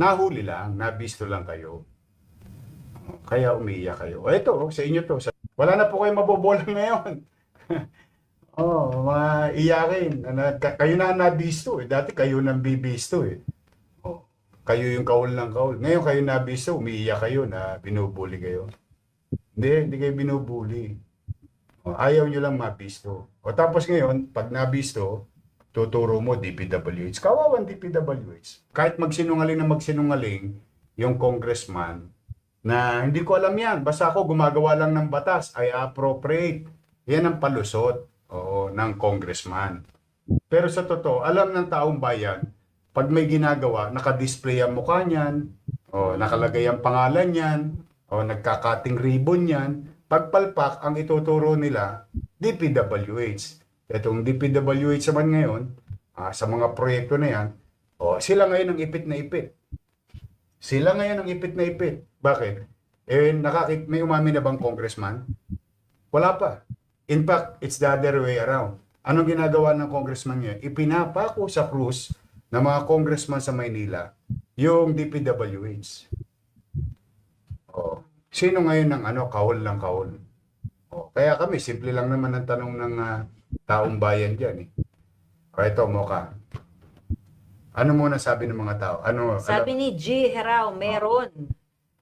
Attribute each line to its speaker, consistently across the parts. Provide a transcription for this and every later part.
Speaker 1: Nahuli lang, nabisto lang kayo. Kaya umiiyak kayo. O ito, oh, sa inyo to. Sa- Wala na po kayo mabobola ngayon. oh, maiyakin. Ano, ka- kayo na nabisto. Eh. Dati kayo nang bibisto eh. Oh, kayo yung kaul ng kaul. Ngayon kayo nabisto, umiiyak kayo na binubuli kayo. Hindi, hindi kayo binubuli. Oh, ayaw nyo lang mabisto. O tapos ngayon, pag nabisto, tuturo mo DPWH. Kawawan DPWH. Kahit magsinungaling na magsinungaling, yung congressman, na hindi ko alam yan. Basta ako gumagawa lang ng batas, ay appropriate. Yan ang palusot oo, ng congressman. Pero sa totoo, alam ng taong bayan, pag may ginagawa, nakadisplay ang mukha niyan, o nakalagay ang pangalan niyan, o nagkakating ribbon niyan, pagpalpak ang ituturo nila, DPWH. Itong DPWH naman ngayon, ah, sa mga proyekto na yan, o sila ngayon ang ipit na ipit. Sila ngayon ang ipit na ipit. Bakit? Eh, nakakit, may umamin na bang congressman? Wala pa. In fact, it's the other way around. Anong ginagawa ng congressman niya? Ipinapako sa krus ng mga congressman sa Maynila yung DPWH. Oh. Sino ngayon ng ano, kahol ng kahol? Oh. Kaya kami, simple lang naman ang tanong ng ah, taong bayan dyan. Eh. O ito, Moka. Ano muna sabi ng mga tao? Ano,
Speaker 2: Sabi ni G. Herao, meron.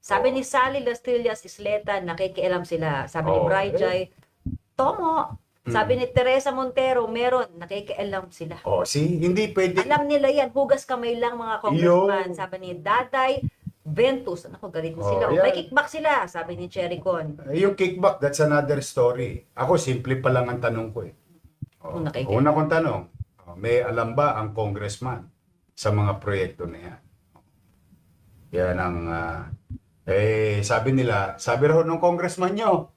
Speaker 2: Sabi ni Sally Lastillas Isleta, nakikialam sila. Sabi ni
Speaker 1: Oh, eh.
Speaker 2: Jai, Tomo. Sabi ni Teresa Montero, meron. Nakikialam sila.
Speaker 1: oh, si, hindi pwede.
Speaker 2: Alam nila yan, hugas kamay lang mga congressman.
Speaker 1: Yo.
Speaker 2: Sabi ni Daday Ventus, ano ko, galit na
Speaker 1: Oh,
Speaker 2: sila.
Speaker 1: yan.
Speaker 2: May kickback sila, sabi ni Cherry Con.
Speaker 1: Yung kickback, that's another story. Ako, simple pa lang ang tanong ko eh. Oh,
Speaker 2: Una kay
Speaker 1: una kong tanong, oh, may alam ba ang congressman sa mga proyekto na yan? Yan ang, ah, eh, sabi nila, sabi raw ng congressman nyo,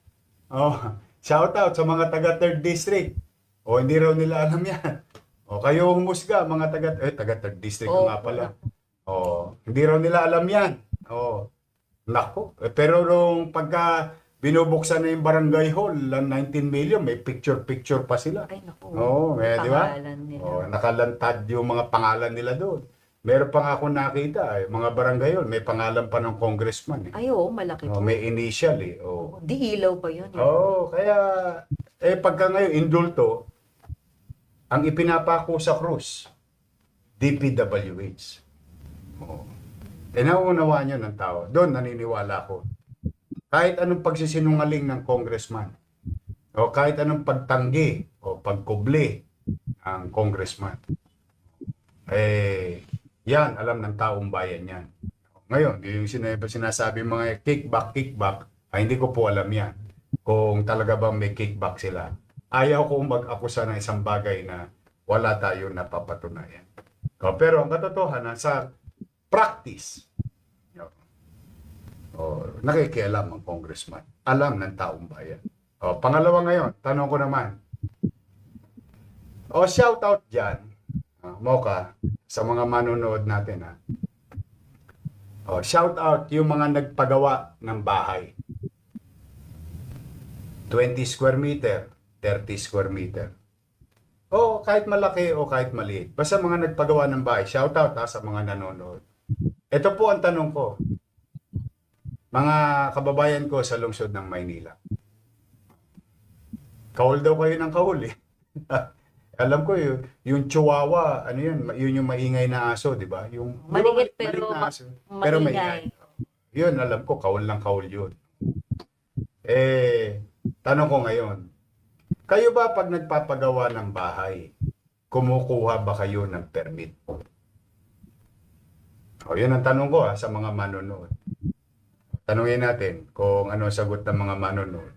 Speaker 1: oh, shout out sa mga taga 3rd district. O, hindi raw nila alam yan. O, kayo humusga, mga taga, eh, taga 3rd district
Speaker 2: Oh,
Speaker 1: nga pala. O, hindi raw nila alam yan. O, nako. Eh, pero nung pagka binubuksan na yung barangay hall, ang 19 million, may picture-picture pa sila.
Speaker 2: Ay, naku.
Speaker 1: Oo, eh, di ba?
Speaker 2: Pangalan nila.
Speaker 1: Oh, nakalantad yung mga pangalan nila doon. Meron pa nga ako nakita, eh, mga barangay hall, may pangalan pa ng congressman. Eh.
Speaker 2: Ay, oo, malaki
Speaker 1: Oh,
Speaker 2: po.
Speaker 1: may initial eh. Oh.
Speaker 2: Di ilaw pa yun.
Speaker 1: Oo, kaya eh pagka ngayon indulto, ang ipinapako sa krus, DPWH. Oo. Eh nauunawaan nyo ng tao. Doon naniniwala ko. Kahit anong pagsisinungaling ng congressman, o kahit anong pagtanggi o pagkubli ang congressman, eh, yan, alam ng taong bayan yan. Ngayon, yung sinasabi mga kickback, kickback, ay hindi ko po alam yan. Kung talaga bang may kickback sila. Ayaw kong mag-akusa ng isang bagay na wala tayo napapatunayan. Pero ang katotohanan, sa practice, o, nakikialam ang congressman. Alam ng taong bayan. O, pangalawa ngayon, tanong ko naman. O, shout out dyan, ah, Mocha, sa mga manonood natin ha. O, shout out yung mga nagpagawa ng bahay. 20 square meter, 30 square meter. O kahit malaki o kahit maliit. Basta mga nagpagawa ng bahay, shout out ha, sa mga nanonood. Ito po ang tanong ko. Mga kababayan ko sa lungsod ng Maynila. Kaul daw kayo ng kaul eh. Alam ko yun, yung chihuahua, ano yun, ma- yun yung maingay na aso, di ba? Yung
Speaker 2: Maliit
Speaker 1: mali-
Speaker 2: pero
Speaker 1: na
Speaker 2: ma-
Speaker 1: aso? Pero
Speaker 2: maingay.
Speaker 1: Yun, alam ko, kaul lang kaul yun. Eh, tanong ko ngayon, kayo ba pag nagpapagawa ng bahay, kumukuha ba kayo ng permit? O, yun ang tanong ko ha, sa mga manonood. Tanungin natin kung ano ang sagot ng mga manonood.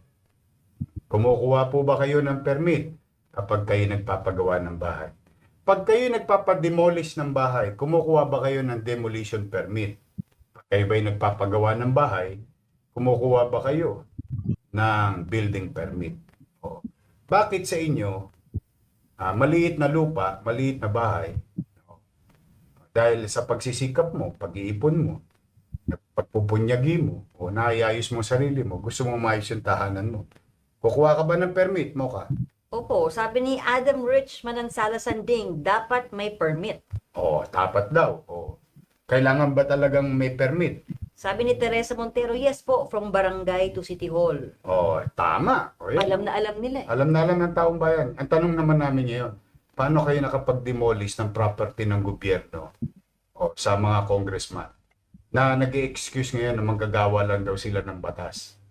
Speaker 1: Kumukuha po ba kayo ng permit kapag kayo nagpapagawa ng bahay? Pag kayo nagpapademolish ng bahay, kumukuha ba kayo ng demolition permit? Pag kayo ba'y nagpapagawa ng bahay, kumukuha ba kayo ng building permit? O, bakit sa inyo, ah, maliit na lupa, maliit na bahay, dahil sa pagsisikap mo, pag-iipon mo, pagpupunyagi mo, o naayayos mo sarili mo, gusto mo maayos yung tahanan mo, kukuha ka ba ng permit mo ka?
Speaker 2: Opo, sabi ni Adam Rich Manansala Sanding, dapat may permit.
Speaker 1: O, tapat daw. O, Kailangan ba talagang may permit?
Speaker 2: Sabi ni Teresa Montero, yes po, from barangay to City Hall.
Speaker 1: Oh, tama. O, yan.
Speaker 2: Alam na alam nila eh.
Speaker 1: Alam na alam ng taong bayan. Ang tanong naman namin ngayon, paano kayo nakapag-demolish ng property ng gobyerno o sa mga congressman na nag excuse ngayon na manggagawa lang daw sila ng batas?